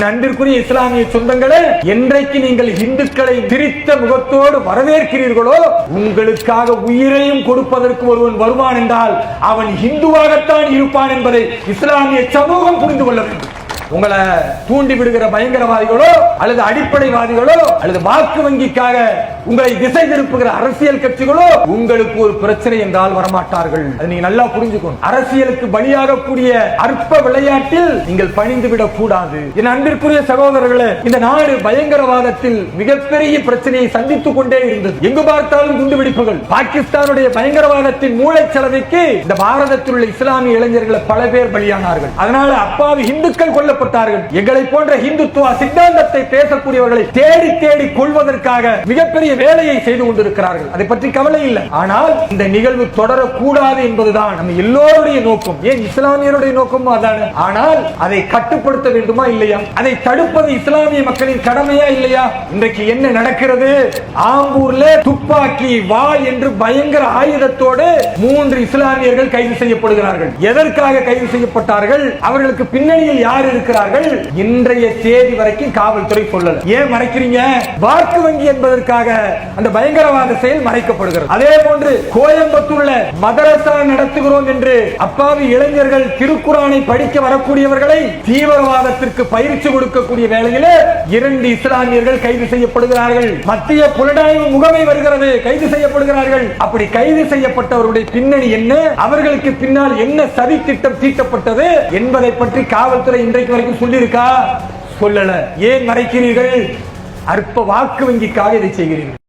நன்றிற்குரிய இஸ்லாமிய சொந்தங்களே என்றைக்கு நீங்கள் இந்துக்களை திரித்த முகத்தோடு வரவேற்கிறீர்களோ உங்களுக்காக உயிரையும் கொடுப்பதற்கு ஒருவன் வருவான் என்றால் அவன் இந்துவாகத்தான் இருப்பான் என்பதை இஸ்லாமிய சமூகம் புரிந்து கொள்ள வேண்டும். உங்களை தூண்டி விடுகிற பயங்கரவாதிகளோ அல்லது அடிப்படைவாதிகளோ அல்லது வாக்கு வங்கிக்காக உங்களை திசை திருப்புகிற அரசியல் கட்சிகளோ உங்களுக்கு ஒரு பிரச்சனை என்றால் வரமாட்டார்கள். அது நீங்க நல்லா புரிஞ்சுக்கணும். அரசியலுக்கு பலியாகக்கூடிய அற்ப விளையாட்டில் நீங்கள் பணிந்து விடக் கூடாது. என் அன்பிற்குரிய சகோதரர்களே இந்த நாடு பயங்கரவாதத்தில் மிகப்பெரிய பிரச்சனையை சந்தித்துக் கொண்டே இருந்தது. எங்கு பார்த்தாலும் குண்டு வெடிப்புகள் பாகிஸ்தானுடைய பயங்கரவாதத்தின் மூளைச்சலவைக்கு இந்த பாரதத்தில் உள்ள இஸ்லாமிய இளைஞர்களை பல பேர் பலியானார்கள். அதனால அப்பாவி இந்துக்கள் கொல்லப்பட்டார்கள். எங்களை போன்ற இந்துத்துவ சித்தாந்தத்தை பேசக்கூடியவர்களை தேடி தேடி கொள்வதற்காக மிகப்பெரிய வேலையை செய்து கொண்டிருக்கிறார்கள். அதை பற்றி கவலை இல்லை. ஆனால் இந்த நிகழ்வு தொடரக்கூடாது என்பதுதான் நம்ம எல்லோருடைய நோக்கம். ஏன் இஸ்லாமியருடைய நோக்கமும் அதான? ஆனால் அதை கட்டுப்படுத்த வேண்டுமா இல்லையா? அதை தடுப்பது இஸ்லாமிய மக்களின் கடமையா இல்லையா? இன்றைக்கு என்ன நடக்கிறது? ஆம்பூர்ல துப்பாக்கி வாள் என்று பயங்கர ஆயுதத்தோடு மூன்று இஸ்லாமியர்கள் கைது செய்யப்படுகிறார்கள். எதற்காக கைது செய்யப்பட்டார்கள்? அவர்களுக்கு பின்னணியில் யார் இருக்கிறார்கள்? இன்றைய தேதி வரைக்கும் காவல்துறை சொல்லல ஏன் மறைக்கிறீங்க? வாக்கு வங்கி என்பதற்காக அந்த பயங்கரவாத செயல் மறைக்கப்படுகிறது. அதே போன்று கோயம்புத்தூர்ல மதரசா நடத்துகிறோம் என்று அப்பாவி இளைஞர்கள் திருக்குறானை படிக்க வரக்கூடியவர்களை தீவிரவாதத்திற்கு பயிற்சி கொடுக்கக்கூடிய வேளையிலே இரண்டு இஸ்லாமியர்கள் கைது செய்யப்படுகிறார்கள். மத்திய புலனாய்வு முகமை வருகிறது கைது செய்யப்படுகிறார்கள். அப்படி கைது செய்யப்பட்டவருடைய பின்னணி என்ன? அவர்களுக்கு பின்னால் என்ன சதி திட்டம் தீட்டப்பட்டது என்பதை பற்றி காவல்துறை இன்றைக்கு வரைக்கும் சொல்லியிருக்கா? சொல்லல. ஏன் மறைக்கிறீர்கள்? அற்ப வாக்கு வங்கிக்காக இதை செய்கிறீர்கள்